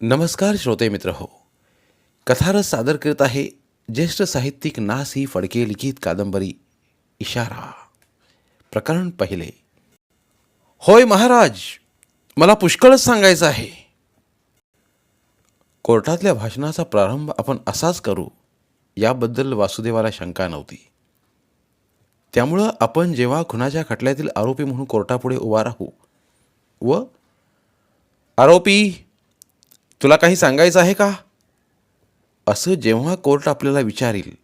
नमस्कार श्रोते मित्र हो कथारस सादर करत आहे ज्येष्ठ साहित्यिक नास ही फडके लिखित कादंबरी इशारा. प्रकरण पहिले. होय महाराज मला पुष्कळच सांगायचं आहे. कोर्टातल्या भाषणाचा प्रारंभ आपण असाच करू याबद्दल वासुदेवाला शंका नव्हती. त्यामुळं आपण जेव्हा खुनाच्या खटल्यातील आरोपी म्हणून कोर्टापुढे उभा राहू व आरोपी तुला काही सांगायचं आहे का? असं जेव्हा कोर्ट आपल्याला विचारील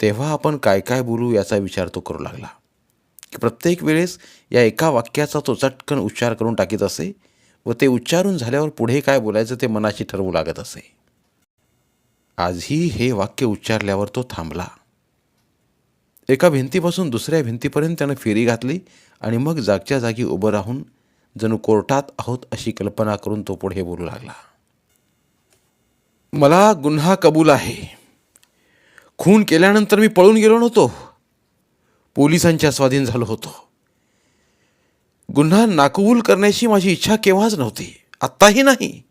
तेव्हा आपण काय काय बोलू याचा विचार तो करू लागला. की प्रत्येक वेळेस या एका वाक्याचा तो चटकन उच्चार करून टाकीत असे व ते उच्चारून झाल्यावर पुढे काय बोलायचं ते मनाशी ठरवू लागत असे. आजही हे वाक्य उच्चारल्यावर तो थांबला. एका भिंतीपासून दुसऱ्या भिंतीपर्यंत त्यानं फेरी घातली आणि मग जागच्या जागी उभं राहून जणू कोर्टात आहोत अशी कल्पना करून तो पुढे बोलू लागला. मला गुन्हा कबूल आहे. खून केल्यानंतर मी पळून गेलो नव्हतो. पोलिसांच्या स्वाधीन झालो होतो. गुन्हा नाकबूल करण्याची माझी इच्छा केव्हाच नव्हती. आत्ताही नाही.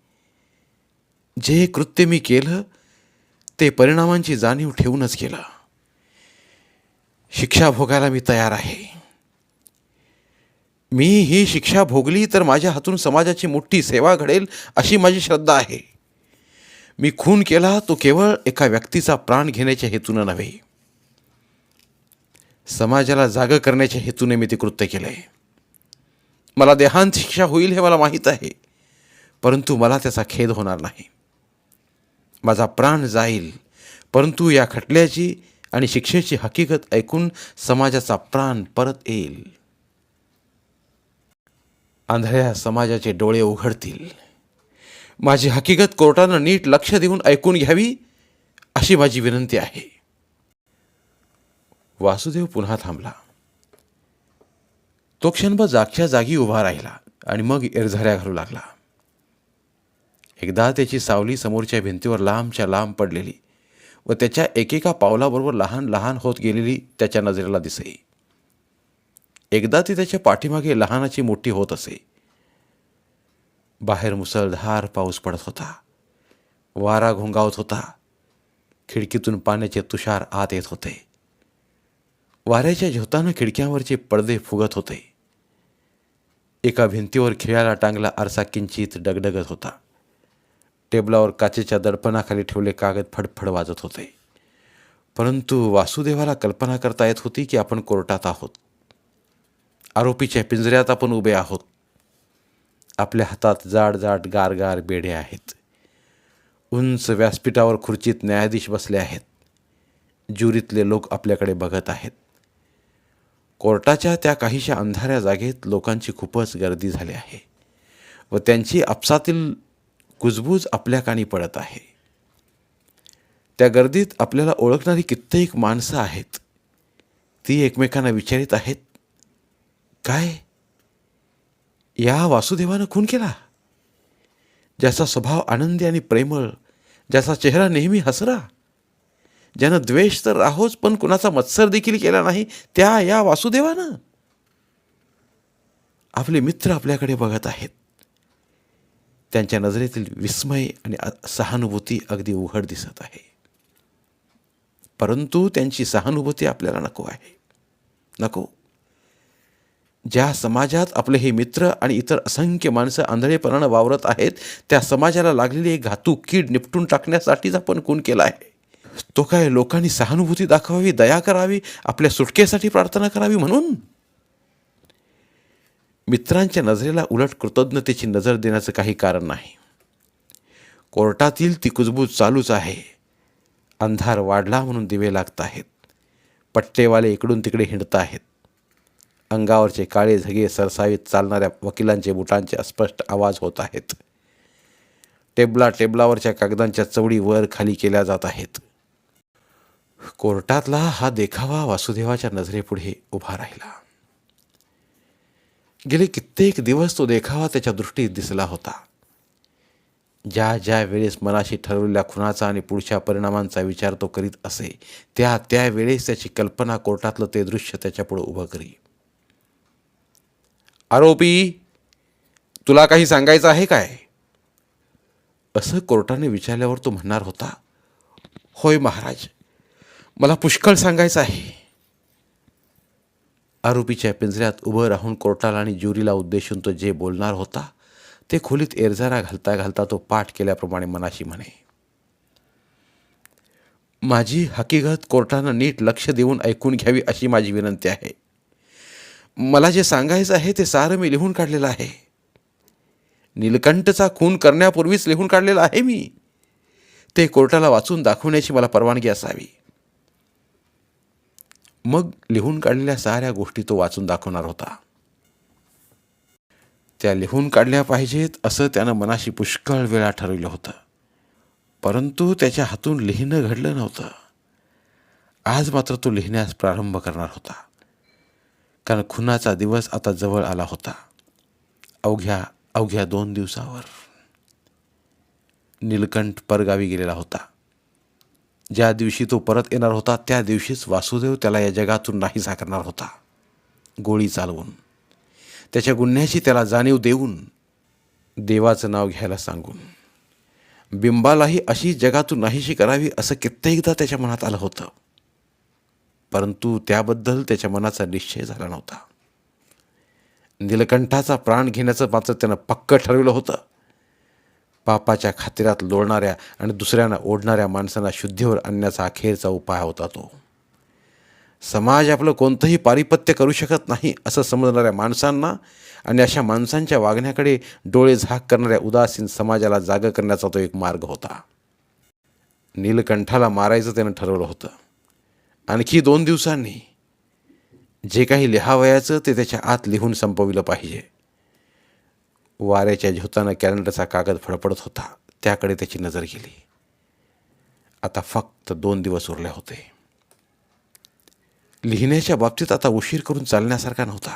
जे कृत्य मी केलं ते परिणामांची जाणीव ठेवूनच केलं. शिक्षा भोगायला मी तयार आहे. मी ही शिक्षा भोगली तर माझ्या हातून समाजाची मोठी सेवा घडेल अशी माझी श्रद्धा आहे. मी खून केला तो केवळ एका व्यक्तीचा प्राण घेण्याच्या हेतूनं नव्हे. समाजाला जागं करण्याच्या हेतूने मी ते कृत्य केलं आहे मला देहांत शिक्षा होईल हे मला माहीत आहे परंतु मला त्याचा खेद होणार नाही. माझा प्राण जाईल परंतु या खटल्याची आणि शिक्षेची हकीकत ऐकून समाजाचा प्राण परत येईल. आंधळ्या समाजाचे डोळे उघडतील. माझी हकीकत कोर्टानं नीट लक्ष देऊन ऐकून घ्यावी अशी माझी विनंती आहे. वासुदेव पुन्हा थांबला. तो क्षणभर जागच्या जागी उभा राहिला आणि मग एरझाऱ्या घालू लागला. एकदा त्याची सावली समोरच्या भिंतीवर लांबच्या लांब पडलेली व त्याच्या एकेका पावलाबरोबर लहान लहान होत गेलेली त्याच्या नजरेला दिसे एकदा ती त्याच्या पाठीमागे लहानाची मोठी होत असे. बाहेर मुसळधार पाऊस पडत होता. वारा घोंगावत होता. खिडकीतून पाण्याचे तुषार आत येत होते. वाऱ्याच्या झोतानं खिडक्यांवरचे पडदे फुगत होते. एका भिंतीवर खिळ्याला टांगला आरसा किंचित डगडगत होता. टेबलावर काचेच्या दडपणाखाली ठेवले कागद फडफड वाजत होते. परंतु वासुदेवाला कल्पना करता येत होती की आपण कोर्टात आहोत. आरोपीच्या पिंजऱ्यात आपण उभे आहोत. आपल्या हातात जाड जाड गारगार बेडे आहेत. उंच व्यासपीठावर खुर्चीत न्यायाधीश बसले आहेत. ज्युरीतले लोक आपल्याकडे बघत आहेत. कोर्टाच्या त्या काहीशा अंधाऱ्या जागेत लोकांची खूपच गर्दी झाली आहे व त्यांची आपसातील कुजबूज आपल्या कानी पडत आहे. त्या गर्दीत आपल्याला ओळखणारी कित्येक माणसं आहेत. ती एकमेकांना विचारित आहेत. काय? या वासुदेवानं खून केला. ज्याचा स्वभाव आनंदी आणि प्रेमळ ज्याचा चेहरा नेहमी हसरा ज्यानं द्वेष तर राहोच पण कुणाचा मत्सर देखील केला नाही त्या या वासुदेवानं. आपले मित्र आपल्याकडे बघत आहेत. त्यांच्या नजरेतील विस्मय आणि सहानुभूती अगदी उघड दिसत आहे. परंतु त्यांची सहानुभूती आपल्याला नको आहे. नको. ज्या समाजात आपले हे मित्र आणि इतर असंख्य माणसं आंधळेपणानं वावरत आहेत त्या समाजाला लागलेली एक घातूक कीड निपटून टाकण्यासाठीच आपण खून केला आहे. तो काय लोकांनी सहानुभूती दाखवावी दया करावी आपल्या सुटकेसाठी प्रार्थना करावी म्हणून? मित्रांच्या नजरेला उलट कृतज्ञतेची नजर देण्याचं काही कारण नाही. कोर्टातील ती कुजबूज चालूच आहे. अंधार वाढला म्हणून दिवे लागत आहेत. पट्टेवाले इकडून तिकडे हिंडत आहेत. अंगावरचे काळे झगे सरसावीत चालणाऱ्या वकिलांचे बुटांचे अस्पष्ट आवाज होत आहेत. टेबला टेबलावरच्या कागदांच्या चवडी वर खाली केल्या जात आहेत. कोर्टातला हा देखावा वासुदेवाच्या नजरेपुढे उभा राहिला. गेले कित्येक दिवस तो देखावा त्याच्या दृष्टीत दिसला होता. ज्या ज्या वेळेस मनाशी ठरवलेल्या खुनाचा आणि पुढच्या परिणामांचा विचार तो करीत असे त्या त्या वेळेस त्याची कल्पना कोर्टातलं ते दृश्य त्याच्यापुढे उभं करी. आरोपी तुला काही सांगायचं आहे काय? असं कोर्टाने विचारल्यावर तो म्हणणार होता होय महाराज मला पुष्कळ सांगायचं आहे. आरोपीच्या पिंजऱ्यात उभं राहून कोर्टाला आणि ज्युरीला उद्देशून तो जे बोलणार होता ते खोलीत एरझारा घालता घालता तो पाठ केल्याप्रमाणे मनाशी म्हणे माझी हकीकत कोर्टानं नीट लक्ष देऊन ऐकून घ्यावी अशी माझी विनंती आहे. मला जे सांगायचं आहे ते सारं मी लिहून काढलेलं आहे. नीलकंठचा खून करण्यापूर्वीच लिहून काढलेलं आहे मी. ते कोर्टाला वाचून दाखवण्याची मला परवानगी असावी. मग लिहून काढलेल्या साऱ्या गोष्टी तो वाचून दाखवणार होता. त्या लिहून काढल्या पाहिजेत असं त्यानं मनाशी पुष्कळ वेळा ठरवलं होतं. परंतु त्याच्या हातून लिहिणं घडलं नव्हतं. आज मात्र तो लिहिण्यास प्रारंभ करणार होता. कारण खुनाचा दिवस आता जवळ आला होता. अवघ्या अवघ्या दोन दिवसावर. नीलकंठ परगावी गेलेला होता. ज्या दिवशी तो परत येणार होता त्या दिवशीच वासुदेव त्याला या जगातून नाही साकारणार होता. गोळी चालवून. त्याच्या गुन्ह्याची त्याला जाणीव देऊन देवाचं नाव घ्यायला सांगून. बिंबालाही अशी जगातून नाहीशी करावी असं कित्येकदा त्याच्या मनात आलं होतं. परंतु त्याबद्दल त्याच्या मनाचा निश्चय झाला नव्हता. नीलकंठाचा प्राण घेण्याचं मात्र त्यानं पक्क ठरवलं होतं. पापाच्या खातिरात लोळणाऱ्या आणि दुसऱ्यांना ओढणाऱ्या माणसांना शुद्धीवर आणण्याचा अखेरचा उपाय होता तो. समाज आपलं कोणतंही पारिपत्य करू शकत नाही असं समजणाऱ्या माणसांना आणि अशा माणसांच्या वागण्याकडे डोळे झाक करणाऱ्या उदासीन समाजाला जाग करण्याचा तो एक मार्ग होता. नीलकंठाला मारायचं त्यानं ठरवलं होतं. आणखी दोन दिवसांनी जे काही लिहावयाचं ते त्याच्या आत लिहून संपविलं पाहिजे. वाऱ्याच्या झोतानं कॅलेंडरचा कागद फडफडत होता. त्याकडे त्याची नजर गेली. आता फक्त दोन दिवस उरले होते. लिहिण्याच्या बाबतीत आता उशीर करून चालण्यासारखा नव्हता.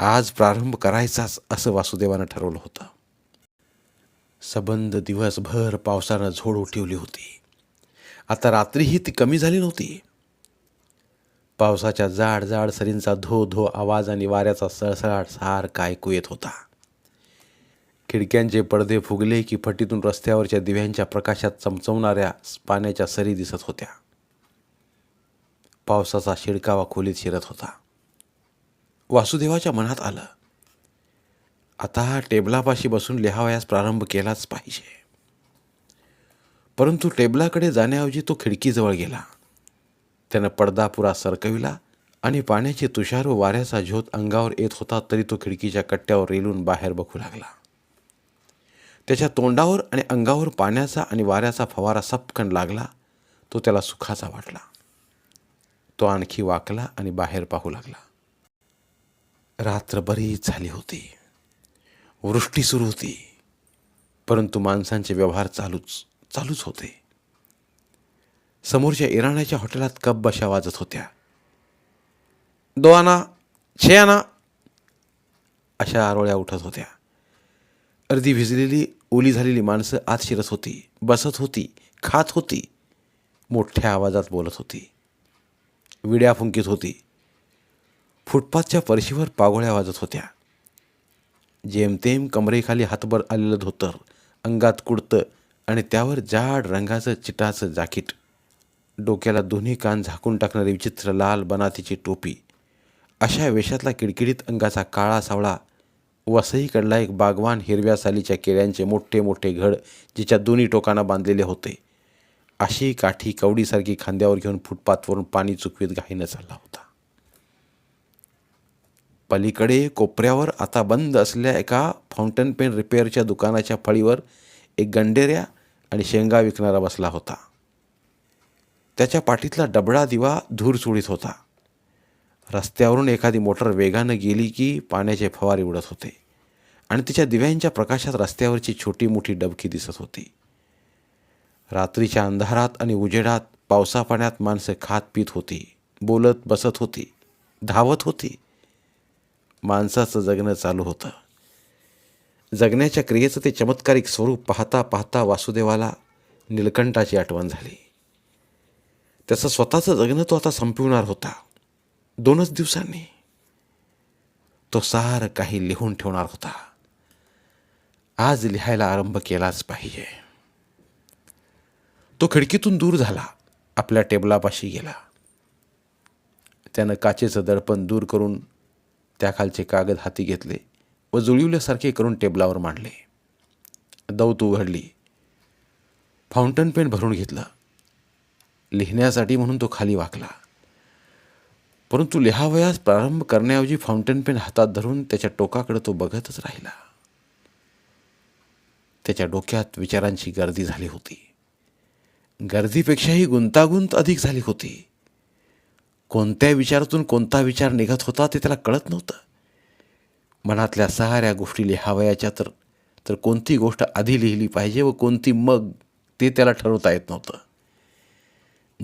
आज प्रारंभ करायचाच असं वासुदेवानं ठरवलं होतं. सबंध दिवसभर पावसानं झोड उठवली होती. आता रात्रीही ती कमी झाली नव्हती. पावसाच्या जाड जाड सरींचा धो धो आवाज आणि वाऱ्याचा सळसळाट सारखा ऐकू येत होता. खिडक्यांचे पडदे फुगले की फटीतून रस्त्यावरच्या दिव्यांच्या प्रकाशात चमचवणाऱ्या पाण्याच्या सरी दिसत होत्या. पावसाचा शिडकावा खोलीत शिरत होता. वासुदेवाच्या मनात आलं. आता हा टेबलापाशी बसून लिहावयास प्रारंभ केलाच पाहिजे. परंतु टेबलाकडे जाण्याऐवजी तो खिडकीजवळ गेला. त्यानं पडदा पुरा सरकविला आणि पाण्याचे तुषार व वाऱ्याचा झोत अंगावर येत होता तरी तो खिडकीच्या कट्ट्यावर रेलून बाहेर बघू लागला. त्याच्या तोंडावर आणि अंगावर पाण्याचा आणि वाऱ्याचा फवारा सपकन लागला तो त्याला सुखाचा वाटला. तो आणखी वाकला आणि बाहेर पाहू लागला. रात्र बरीच झाली होती. वृष्टी सुरू होती. परंतु माणसांचे व्यवहार चालूच. चालूच होते. समोरच्या इराणाच्या हॉटेलात कप बशा वाजत होत्या. दो आना छे आना अशा आरोळ्या उठत होत्या. अर्धी भिजलेली ओली झालेली माणसं आत शिरत होती बसत होती खात होती मोठ्या आवाजात बोलत होती. विड्या फुंकीत होती. फुटपाथच्या परशीवर पागोळ्या वाजत होत्या. जेमतेम कमरेखाली हातभर आलेलं धोतर अंगात कुडतं आणि त्यावर जाड रंगाचं चिटाचं जाकीट. डोक्याला दोन्ही कान झाकून टाकणारी विचित्र लाल बनातीची टोपी. अशा वेशातला किडकिडीत अंगाचा काळा सावळा. वसईकडला एक बागवान हिरव्या सालीच्या केळ्यांचे मोठे मोठे घड जिच्या दोन्ही टोकांना बांधलेले होते. अशी काठी कवडीसारखी खांद्यावर घेऊन फुटपाथवरून पाणी चुकवीत घाईनं चालला होता. पलीकडे कोपऱ्यावर आता बंद असलेल्या एका फाउंटन पेन रिपेअरच्या दुकानाच्या फळीवर एक गंडेऱ्या आणि शेंगा विकणारा बसला होता. त्याच्या पाठीतला डबडा दिवा धूर चुळीत होता. रस्त्यावरून एखादी मोटर वेगानं गेली की पाण्याचे फवारे उडत होते आणि तिच्या दिव्यांच्या प्रकाशात रस्त्यावरची छोटी मोठी डबकी दिसत होती. रात्रीच्या अंधारात आणि उजेडात पावसा पाण्यात माणसं खात पीत होती बोलत बसत होती धावत होती. माणसाचं जगणं चालू होतं. जगण्याच्या क्रियेचं ते चमत्कारिक स्वरूप पाहता पाहता वासुदेवाला नीलकंठाची आठवण झाली. त्याचं स्वतःचं जगणं तो आता संपविणार होता. दोनच दिवसांनी. तो सार काही लिहून ठेवणार होता. आज लिहायला आरंभ केलाच पाहिजे. तो खिडकीतून दूर झाला. आपल्या टेबलापाशी गेला. त्यानं काचेचं दडपण दूर करून त्याखालचे कागद हाती घेतले. व जुळविल्यासारखे करून टेबलावर मांडले. दौत उघडली. फाउंटन पेन भरून घेतलं. लिहिण्यासाठी म्हणून तो खाली वाकला. परंतु लिहावयास प्रारंभ करण्याऐवजी फाउंटन पेन हातात धरून त्याच्या टोकाकडे तो बघतच राहिला. त्याच्या डोक्यात विचारांची गर्दी झाली होती. गर्दीपेक्षाही गुंतागुंत अधिक झाली होती. कोणत्या विचारातून कोणता विचार निघत होता ते त्याला कळत नव्हतं. मनातल्या साऱ्या गोष्टी लिहावयाच्या तर तर कोणती गोष्ट आधी लिहिली पाहिजे व कोणती मग ते त्याला ठरवता येत नव्हतं.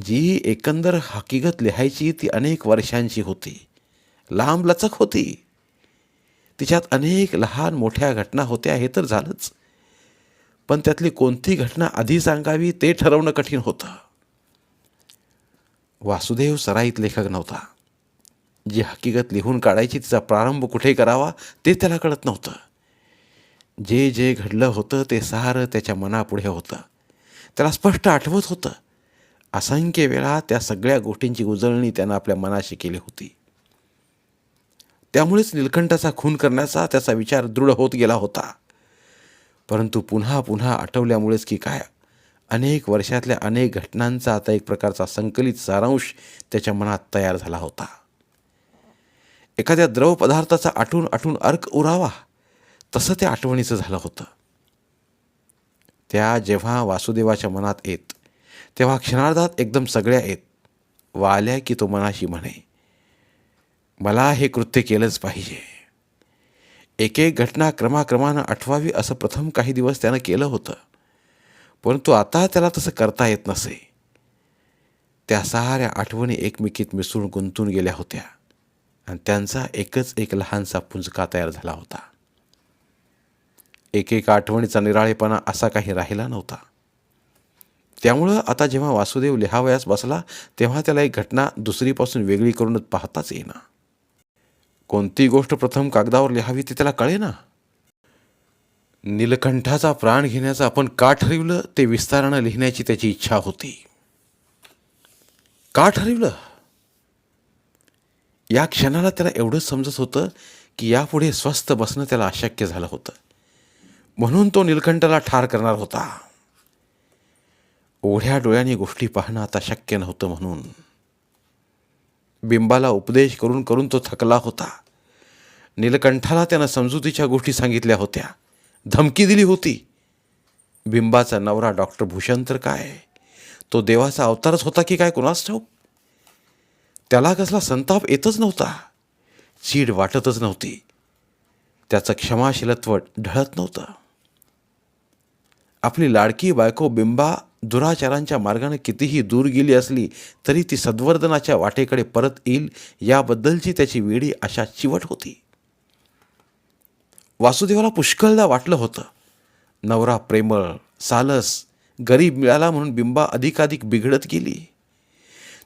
जी एकंदर हकीकत लिहायची ती अनेक वर्षांची होती. लांब लचक होती. तिच्यात अनेक लहान मोठ्या घटना होत्या हे तर झालंच. पण त्यातली कोणती घटना आधी सांगावी ते ठरवणं कठीण होतं. वासुदेव सराईत लेखक नव्हता. जी हकीकत लिहून काढायची तिचा प्रारंभ कुठे करावा ते त्याला कळत नव्हतं. जे जे घडलं होतं ते सारं त्याच्या मनापुढे होतं. त्याला स्पष्ट आठवत होतं. असंख्य वेळा त्या सगळ्या गोष्टींची उजळणी त्यानं आपल्या मनाशी केली होती. त्यामुळेच निलकंठाचा खून करण्याचा त्याचा विचार दृढ होत गेला होता. परंतु पुन्हा पुन्हा आठवल्यामुळेच की काय अनेक वर्षातल्या अनेक घटनांचा आता एक प्रकारचा संकलित सारांश त्याच्या मनात तयार झाला होता. एखाद्या द्रव पदार्थाचा आठून आठून अर्क उरावा. तसं त्या आठवणीचं झालं होतं. त्या जेव्हा वासुदेवाच्या मनात येत तेव्हा क्षणार्धात एकदम सगळ्या येत. वाल्या की तो मनाशी म्हणे मला हे कृत्य केलंच पाहिजे. एक एक घटना क्रमाक्रमानं आठवावी असं प्रथम काही दिवस त्यानं केलं होतं. परंतु आता त्याला तसं करता येत नसे. त्या साऱ्या आठवणी एकमेकीत मिसळून गुंतून गेल्या होत्या. आणि त्यांचा एकच एक लहानसा पुंजका तयार झाला होता. एक एक आठवणीचा निराळेपणा असा काही राहिला नव्हता. त्यामुळं आता जेव्हा वासुदेव लिहावयास बसला तेव्हा त्याला एक घटना दुसरीपासून वेगळी करूनच पाहताच येईना. कोणती गोष्ट प्रथम कागदावर लिहावी ते त्याला कळेना. नीलकंठाचा प्राण घेण्याचं आपण का ठरवलं ते विस्तारानं लिहिण्याची त्याची इच्छा होती. का ठरवलं? या क्षणाला त्याला एवढंच समजत होतं की यापुढे स्वस्थ बसणं त्याला अशक्य झालं होतं. म्हणून तो नीलकंठाला ठार करणार होता. ओढ्या डोळ्याने गोष्टी पाहणं आता शक्य नव्हतं म्हणून. बिंबाला उपदेश करून करून तो थकला होता. नीलकंठाला त्यानं समजुतीच्या गोष्टी सांगितल्या होत्या. धमकी दिली होती. बिंबाचा नवरा डॉक्टर भूषण तर काय? तो देवाचा अवतारच होता की काय कुणास ठाऊक? त्याला कसला संताप येतच नव्हता. चीड वाटतच नव्हती. त्याचं क्षमाशीलत्व ढळत नव्हतं. आपली लाडकी बायको बिंबा दुराचारांच्या मार्गाने कितीही दूर गेली असली तरी ती सद्वर्धनाच्या वाटेकडे परत येईल याबद्दलची त्याची वेळी अशा चिवट होती. वासुदेवाला पुष्कळदा वाटलं होतं. नवरा प्रेमळ सालस गरीब मिळाला म्हणून बिंबा अधिकाधिक बिघडत गेली.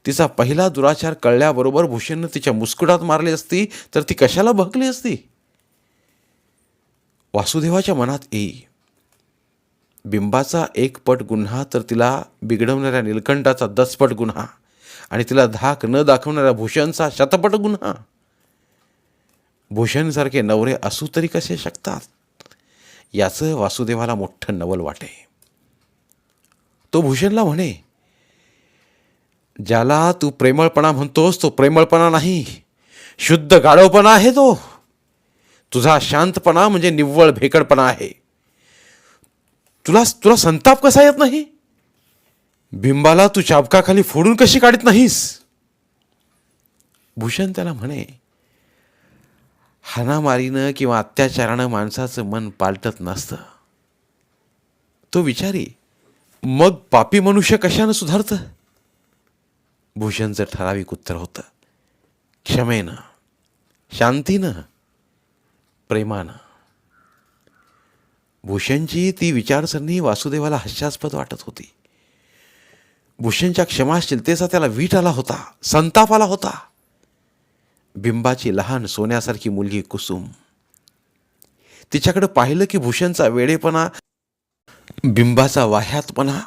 तिचा पहिला दुराचार कळल्याबरोबर भूषणनं तिच्या मुस्कुटात मारली असती तर ती कशाला भकली असती? वासुदेवाच्या मनात येई बिंबाचा एक पट गुन्हा तर तिला बिघडवणाऱ्या निलकंठाचा दसपट गुन्हा आणि तिला धाक न दाखवणाऱ्या भूषणचा शतपट गुन्हा. भूषणसारखे नवरे असू तरी कसे शकतात? याचं वासुदेवाला मोठं नवल वाटे. तो भूषणला म्हणे ज्याला तू प्रेमळपणा म्हणतोस तो प्रेमळपणा नाही. शुद्ध गाढवपणा आहे तो. तुझा शांतपणा म्हणजे निव्वळ भेकडपणा आहे. तुला तुला संताप कसा येत नाही? बिंबाला तू चाबकाखाली फोडून कशी काढत नाहीस? भूषण त्याला म्हणे हानामारीनं किंवा अत्याचारानं माणसाचं मन पालटत नसतं. तो विचारी मग पापी मनुष्य कशानं सुधारतं? भूषणचं ठराविक उत्तर होतं. क्षमेनं शांतीनं प्रेमानं. भूषणची ती विचारसरणी वासुदेवाला हास्यास्पद वाटत होती. भूषणच्या क्षमाशीलतेचा त्याला वीट आला होता संताप आला होता. बिंबाची लहान सोन्यासारखी मुलगी कुसुम. तिच्याकडे पाहिलं की भूषणचा वेडेपणा बिंबाचा वाह्यातपणा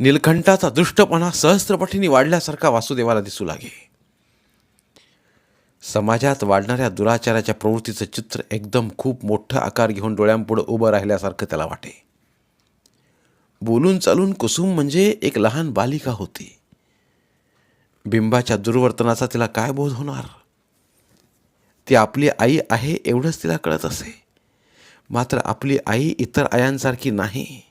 नीलकंठाचा दृष्टपणा सहस्त्रपटीने वाढल्यासारखा वासुदेवाला दिसू लागे. समाजात वाढणाऱ्या दुराचाराच्या प्रवृत्तीचं चित्र एकदम खूप मोठं आकार घेऊन डोळ्यांपुढं उभं राहिल्यासारखं त्याला वाटे. बोलून चालून कुसुम म्हणजे एक लहान बालिका होती. बिंबाच्या दुर्वर्तनाचा तिला काय बोध होणार? ती आपली आई आहे एवढंच तिला कळत असे. मात्र आपली आई इतर आयांसारखी नाही.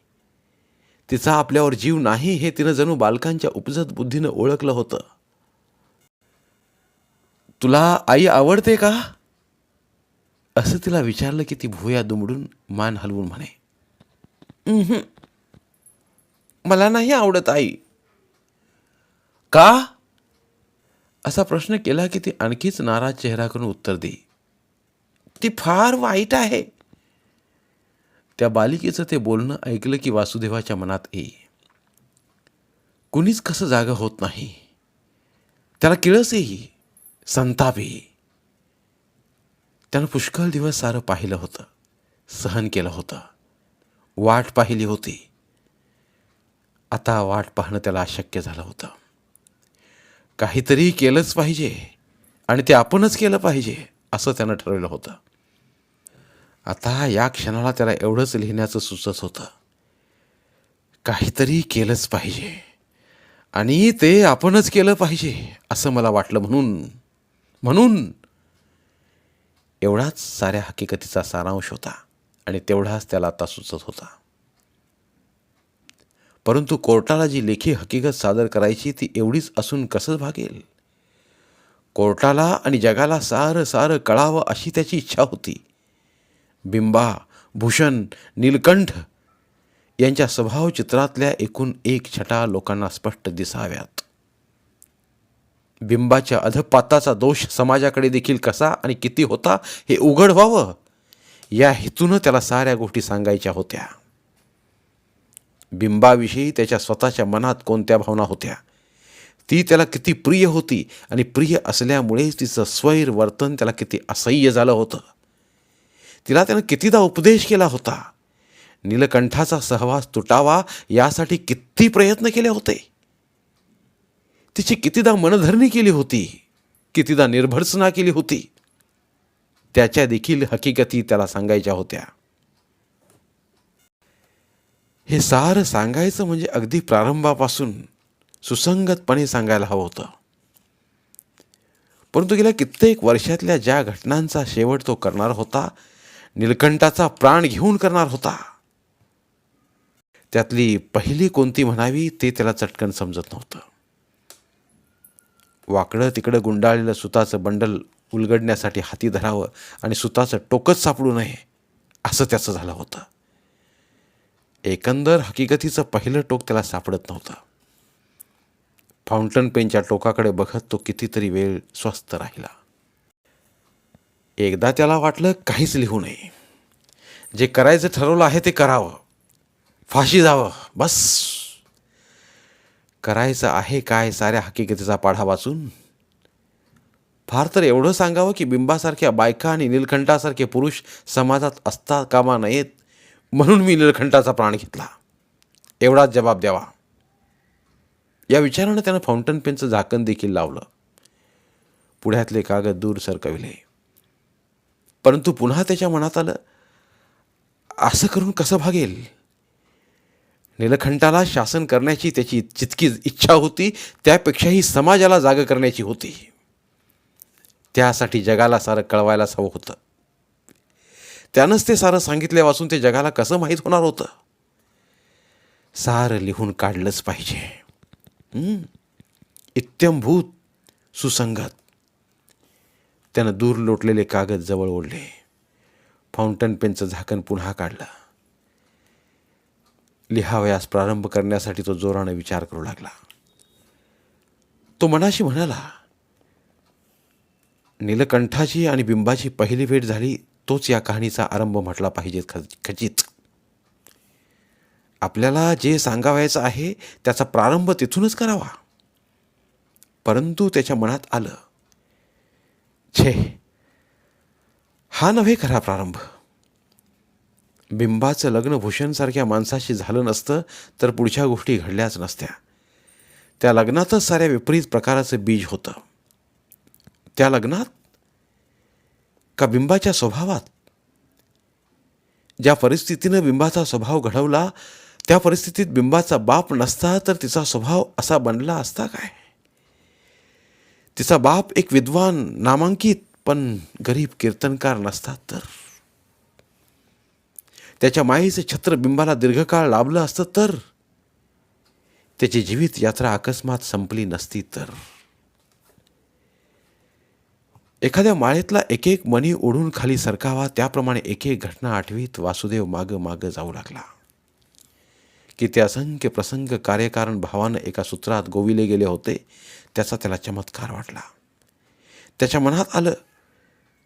तिचा आपल्यावर जीव नाही हे तिनं जणू बालकांच्या उपजत बुद्धीनं ओळखलं होतं. तुला आई आवडते का? असं तिला विचारलं की ती भुया दुमडून मान हलवून म्हणे. मला नाही आवडत आई. का? असा प्रश्न केला की ती आणखीच नाराज चेहरा करून उत्तर दे. ती फार वाईट आहे. त्या बालिकेचं ते बोलणं ऐकलं की वासुदेवाच्या मनात ये कुणीच कसं जागा होत नाही. त्याला किळस येई संताप. येई त्यानं पुष्कळ दिवस सारं पाहिलं होतं सहन केलं होतं. वाट पाहिली होती. आता वाट पाहणं त्याला अशक्य झालं होतं. काहीतरी केलंच पाहिजे आणि ते आपणच केलं पाहिजे असं त्यानं ठरवलं होतं. आता या क्षणाला त्याला एवढंच लिहिण्याचं सुचत होतं. काहीतरी केलंच पाहिजे. आणि ते आपणच केलं पाहिजे असं मला वाटलं म्हणून. म्हणून. एवढाच साऱ्या हकीकतीचा सारांश होता आणि तेवढाच त्याला आता सुचत होता. परंतु कोर्टाला जी लेखी हकीकत सादर करायची ती एवढीच असून कसं भागेल? कोर्टाला आणि जगाला सारं सारं कळावं अशी त्याची इच्छा होती. बिंबा भूषण नीलकंठ यांच्या स्वभाव चित्रातल्या एकूण एक छटा लोकांना स्पष्ट दिसाव्यात. बिंबाच्या अधपाताचा दोष समाजाकडे देखील कसा आणि किती होता हे उघड व्हावं या हेतूनं त्याला साऱ्या गोष्टी सांगायच्या होत्या. बिंबाविषयी त्याच्या स्वतःच्या मनात कोणत्या भावना होत्या? ती त्याला किती प्रिय होती आणि प्रिय असल्यामुळेच तिचं स्वैर वर्तन त्याला किती असह्य झालं होतं? तिला त्यानं कितीदा उपदेश केला होता? नीलकंठाचा सहवास तुटावा यासाठी किती प्रयत्न केले होते? तिची कितीदा मनधरणी केली होती? कितीदा निर्भर्सना केली होती? त्याच्या देखील हकीकती त्याला सांगायच्या होत्या. हे सारं सांगायचं म्हणजे अगदी प्रारंभापासून सुसंगतपणे सांगायला हवं होतं. परंतु गेल्या कित्येक वर्षातल्या ज्या घटनांचा शेवट तो करणार होता निलकंठाचा प्राण घेऊन करणार होता. त्यातली पहिली कोणती म्हणावी ते त्याला चटकन समजत नव्हतं. वाकडं तिकडं गुंडाळलेलं सुताचं बंडल उलगडण्यासाठी हाती धरावं आणि सुताचं टोकच सापडू नये असं त्याचं झालं होतं. एकंदर हकीकतीचं पहिलं टोक त्याला सापडत नव्हतं. फाउंटन पेनच्या टोकाकडे बघत तो कितीतरी वेळ स्वस्थ राहिला. एकदा त्याला वाटलं काहीच लिहू नये. जे करायचं ठरवलं आहे ते करावं. फाशी जावं. बस. करायचं आहे काय साऱ्या हकीकतीचा पाढा वाचून? फार तर एवढं सांगावं की बिंबासारख्या बायका आणि नीलकंठासारखे पुरुष समाजात असता कामा नयेत म्हणून मी नीलकंठाचा प्राण घेतला. एवढाच जबाब द्यावा. या विचारानं त्यानं फाउंटन पेनचं झाकण देखील लावलं. पुढ्यातले कागद दूर सरकविले परंतु पुन्हा त्याच्या मनात आलं असं करून कसं भागेल? नीलकंठाला शासन करण्याची त्याची जितकी इच्छा होती त्यापेक्षाही समाजाला जाग करण्याची होती. त्यासाठी जगाला सारं कळवायलाच हवं होतं. त्यानंच ते सारं सांगितले वाचून ते जगाला कसं माहीत होणार होतं? सारं लिहून काढलंच पाहिजे. इत्यंभूत सुसंगत. त्यानं दूर लोटलेले कागद जवळ ओढले. फाउंटन पेनचं झाकण पुन्हा काढलं. लिहावयास प्रारंभ करण्यासाठी तो जोरानं विचार करू लागला. तो मनाशी म्हणाला नीलकंठाची आणि बिंबाची पहिली भेट झाली तोच या कहाणीचा आरंभ म्हटला पाहिजे खच खचित. आपल्याला जे सांगावायचं आहे त्याचा प्रारंभ तिथूनच करावा. परंतु त्याच्या मनात आलं छे. हा नव्हे खरा प्रारंभ. बिंबाचं लग्न भूषणसारख्या माणसाशी झालं नसतं तर पुढच्या गोष्टी घडल्याच नसत्या. त्या लग्नातच साऱ्या विपरीत प्रकाराचं बीज होतं. त्या लग्नात? का बिंबाच्या स्वभावात? ज्या परिस्थितीनं बिंबाचा स्वभाव घडवला त्या परिस्थितीत बिंबाचा बाप नसता तर तिचा स्वभाव असा बनला असता काय? तिचा बाप एक विद्वान नामांकित पण गरीब कीर्तनकार नसतात तर? त्याच्या माईचं छत्र बिंबाला दीर्घकाळ लाभलं असतं तर? त्याची जीवित यात्रा अकस्मात संपली नसती तर? एखाद्या माळेतला एक एक मणी ओढून खाली सरकावा त्याप्रमाणे एक एक घटना आठवीत वासुदेव माग माग जाऊ लागला. की ते असंख्य प्रसंग कार्यकारण भावानं एका सूत्रात गोविले गेले होते त्याचा त्याला चमत्कार वाटला. त्याच्या मनात आलं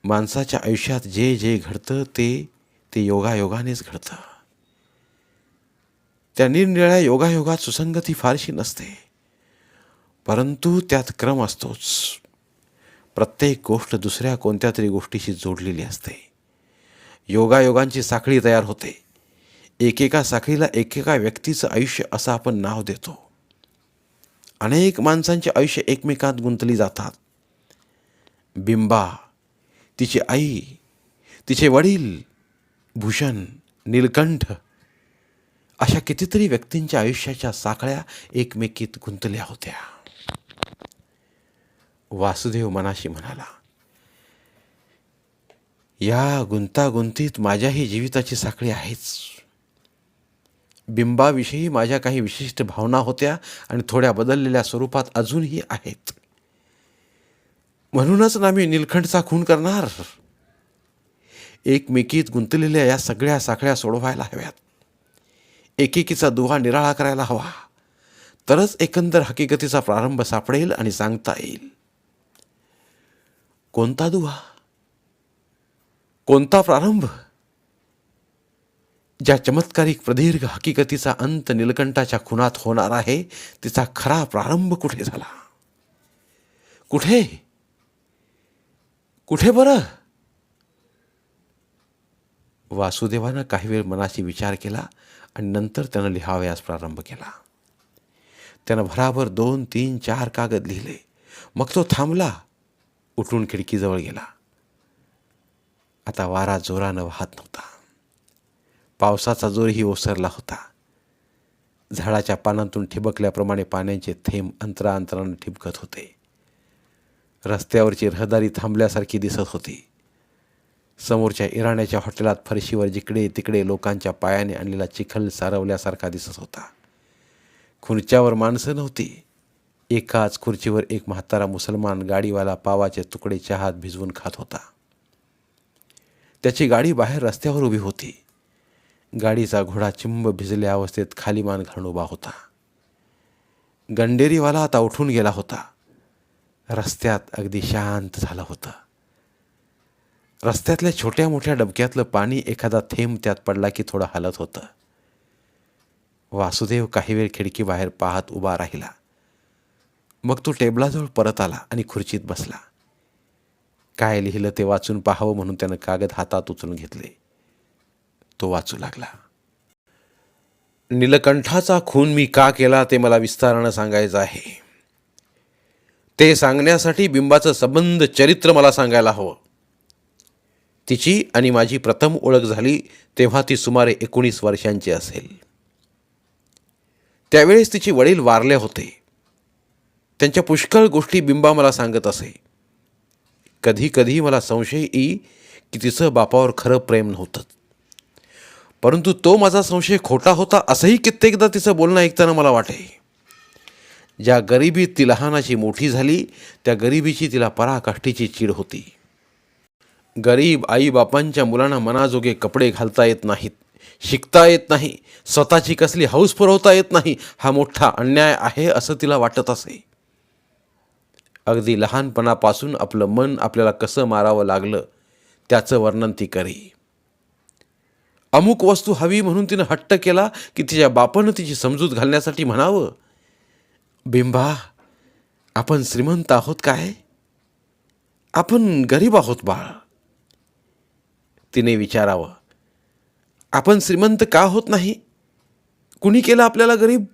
माणसाच्या आयुष्यात जे जे घडतं ते ते योगायोगानेच घडतं. त्या निरनिळ्या योगायोगात सुसंगती फारशी नसते. परंतु त्यात क्रम असतोच. प्रत्येक गोष्ट दुसऱ्या कोणत्या तरी गोष्टीशी जोडलेली असते. योगायोगांची साखळी तयार होते. एकेका साखळीला एकेका व्यक्तीचं आयुष्य असं आपण नाव देतो. अनेक माणसांचे आयुष्य एकमेकात गुंतली जातात. बिंबा तिची आई तिचे वडील भूषण नीलकंठ अशा कितीतरी व्यक्तींच्या आयुष्याच्या साखळ्या एकमेकीत गुंतल्या होत्या. वासुदेव मनाशी म्हणाला या गुंतागुंतीत माझ्याही जीविताची साखळी आहेच. बिंबाविषयी माझ्या काही विशिष्ट भावना होत्या आणि थोड्या बदललेल्या स्वरूपात अजूनही आहेत. म्हणूनच ना मी नीलखंडचा खून करणार. एकमेकीत गुंतलेल्या या सगळ्या साखळ्या सोडवायला हव्यात. एकेकीचा दुवा निराळा करायला हवा. तरच एकंदर हकीकतीचा प्रारंभ सापडेल आणि सांगता येईल. कोणता दुवा? कोणता प्रारंभ? ज्या चमत्कारिक प्रदीर्घ हकीकतीचा अंत निलकंठाच्या खुनात होणार आहे तिचा खरा प्रारंभ कुठे झाला? कुठे? कुठे बरं? वासुदेवानं काही वेळ मनाशी विचार केला आणि नंतर त्यानं लिहावयास प्रारंभ केला. त्यानं भराभर दोन तीन चार कागद लिहिले. मग तो थांबला उठून खिडकीजवळ गेला. आता वारा जोरानं वाहत नव्हता. पावसाचा जोरही ओसरला होता. झाडाच्या पानांतून ठिबकल्याप्रमाणे पाण्याचे थेंब अंतराअंतरानं ठिबकत होते. रस्त्यावरची रहदारी थांबल्यासारखी दिसत होती. समोरच्या इराण्याच्या हॉटेलात फरशीवर जिकडे तिकडे लोकांच्या पायाने आणलेला चिखल सारवल्यासारखा दिसत होता. खुर्च्यावर माणसं नव्हती. एकाच खुर्चीवर एक म्हातारा मुसलमान गाडीवाला पावाचे तुकडे चहात भिजवून खात होता. त्याची गाडी बाहेर रस्त्यावर उभी होती. गाडीचा घोडा चिंब भिजल्या अवस्थेत खाली मान घालून उभा होता. गंडेरीवाला आता उठून गेला होता. रस्त्यात अगदी शांत झालं होतं. रस्त्यातल्या छोट्या मोठ्या डबक्यातलं पाणी एखादा थेंब त्यात पडला की थोडं हलत होतं. वासुदेव काही वेळ खिडकी बाहेर पाहत उभा राहिला. मग तो टेबलाजवळ परत आला आणि खुर्चीत बसला. काय लिहिलं ते वाचून पाहावं म्हणून त्यानं कागद हातात उचलून घेतले. तो वाचू लागला. नीलकंठाचा खून मी का केला ते मला विस्तारानं सांगायचं आहे. ते सांगण्यासाठी बिंबाचं संबंध चरित्र मला सांगायला हवं. तिची आणि माझी प्रथम ओळख झाली तेव्हा ती सुमारे एकोणीस वर्षांची असेल. त्यावेळेस तिचे वडील वारले होते. त्यांच्या पुष्कळ गोष्टी बिंबा मला सांगत असे. कधी कधी मला संशय येई की तिचं बापावर खरं प्रेम नव्हतं परंतु तो माझा संशय खोटा होता असंही कित्येकदा तिचं बोलणं ऐकताना मला वाटे. ज्या गरिबीत ती लहानाची मोठी झाली त्या गरिबीची तिला पराकाष्ठीची चीड होती. गरीब आईबापांच्या मुलांना मनाजोगे कपडे घालता येत नाहीत शिकता येत नाही स्वतःची कसली हौस पुरवता येत नाही हा मोठा अन्याय आहे असं तिला वाटत असे. अगदी लहानपणापासून आपलं मन आपल्याला कसं मारावं लागलं त्याचं वर्णन ती करी. अमुक वस्तू हवी म्हणून तिनं हट्ट केला की तिच्या बापानं तिची समजूत घालण्यासाठी म्हणावं बिंबा आपण श्रीमंत आहोत काय? आपण गरीब आहोत बाळ. तिने विचारावं आपण श्रीमंत का होत नाही? कुणी केलं आपल्याला गरीब?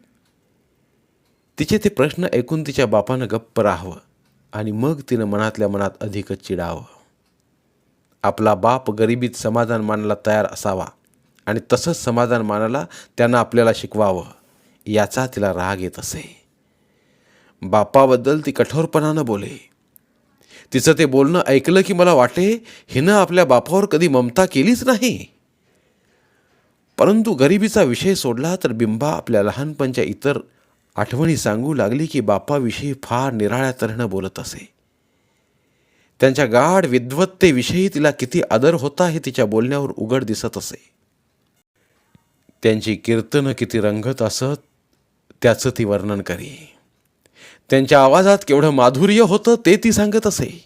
तिचे ते प्रश्न ऐकून तिच्या बापानं गप्प राहावं आणि मग तिनं मनातल्या मनात अधिकच चिडावं. आपला बाप गरिबीत समाधान मानला तयार असावा. आणि तसंच समाधान मानायला त्यांना आपल्याला शिकवावं याचा तिला राग येत असे. बापाबद्दल ती कठोरपणानं बोले. तिचं ते बोलणं ऐकलं की मला वाटे हिनं आपल्या बापावर कधी ममता केलीच नाही. परंतु गरिबीचा विषय सोडला तर बिंबा आपल्या लहानपणच्या इतर आठवणी सांगू लागली की बापाविषयी फार निराळ्या तऱ्हेनं बोलत असे. त्यांच्या गाढ विद्वत्तेविषयी तिला किती आदर होता हे तिच्या बोलण्यावर उघड दिसत असे. त्यांची कीर्तनं किती रंगत असत त्याचं ती वर्णन करी. त्यांच्या आवाजात केवढं माधुर्य होतं ते ती सांगत असे.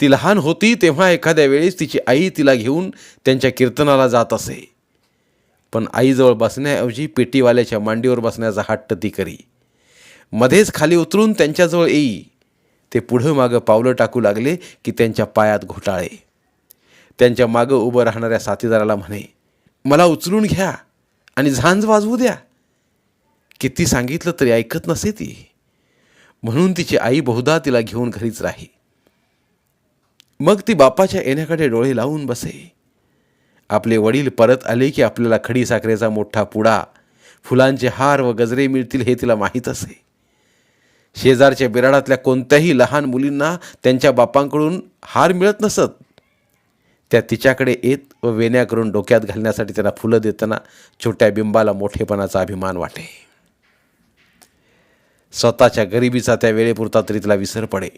ती लहान होती तेव्हा एखाद्या वेळेस तिची आई तिला घेऊन त्यांच्या कीर्तनाला जात असे. पण आईजवळ बसण्याऐवजी पेटीवाल्याच्या मांडीवर बसण्याचा हट्ट ती करी. मध्येच खाली उतरून त्यांच्याजवळ येई. ते पुढं मागं पावलं टाकू लागले की त्यांच्या पायात घोटाळे. त्यांच्या मागं उभं राहणाऱ्या साथीदाराला म्हणे मला उचलून घ्या आणि झांज वाजवू द्या. किती सांगितलं तरी ऐकत नसे ती. म्हणून तिची आई बहुधा तिला घेऊन घरीच राही. मग ती बापाच्या येण्याकडे डोळे लावून बसे. आपले वडील परत आले की आपल्याला खडी साखरेचा मोठा पुडा फुलांचे हार व गजरे मिळतील हे तिला माहीत असे. शेजारच्या बिराडातल्या कोणत्याही लहान मुलींना त्यांच्या बापांकडून हार मिळत नसत. त्या तिच्याकडे येत व वेण्या करून डोक्यात घालण्यासाठी त्यांना फुलं देताना छोट्या बिंबाला मोठेपणाचा अभिमान वाटे. स्वतःच्या गरिबीचा त्या वेळेपुरता तरी तिला विसर पडे.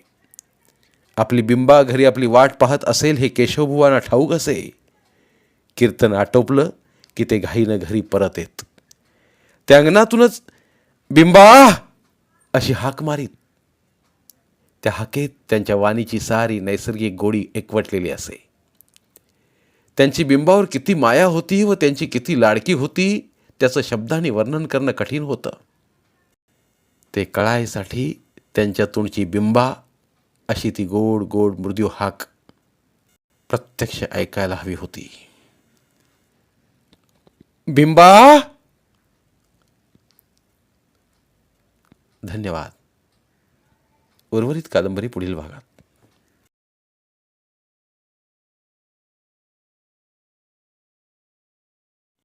आपली बिंबा घरी आपली वाट पाहत असेल हे केशवभुवांना ठाऊक असे. कीर्तन आटोपलं की ते घाईनं घरी परत येत. त्या अंगणातूनच बिंबा! अशी हाक मारीत. त्या हाकेत त्यांच्या वाणीची सारी नैसर्गिक गोडी एकवटलेली असे. त्यांची बिंबावर किती माया होती व त्यांची किती लाडकी होती त्याचं शब्दाने वर्णन करणं कठीण होतं. ते कळायसाठी त्यांच्या तोंडची बिंबा अशी ती गोड गोड मृदू हाक प्रत्यक्ष ऐकायला हवी होती. बिंबा! धन्यवाद. उर्वरित कादंबरी पुढील भागात.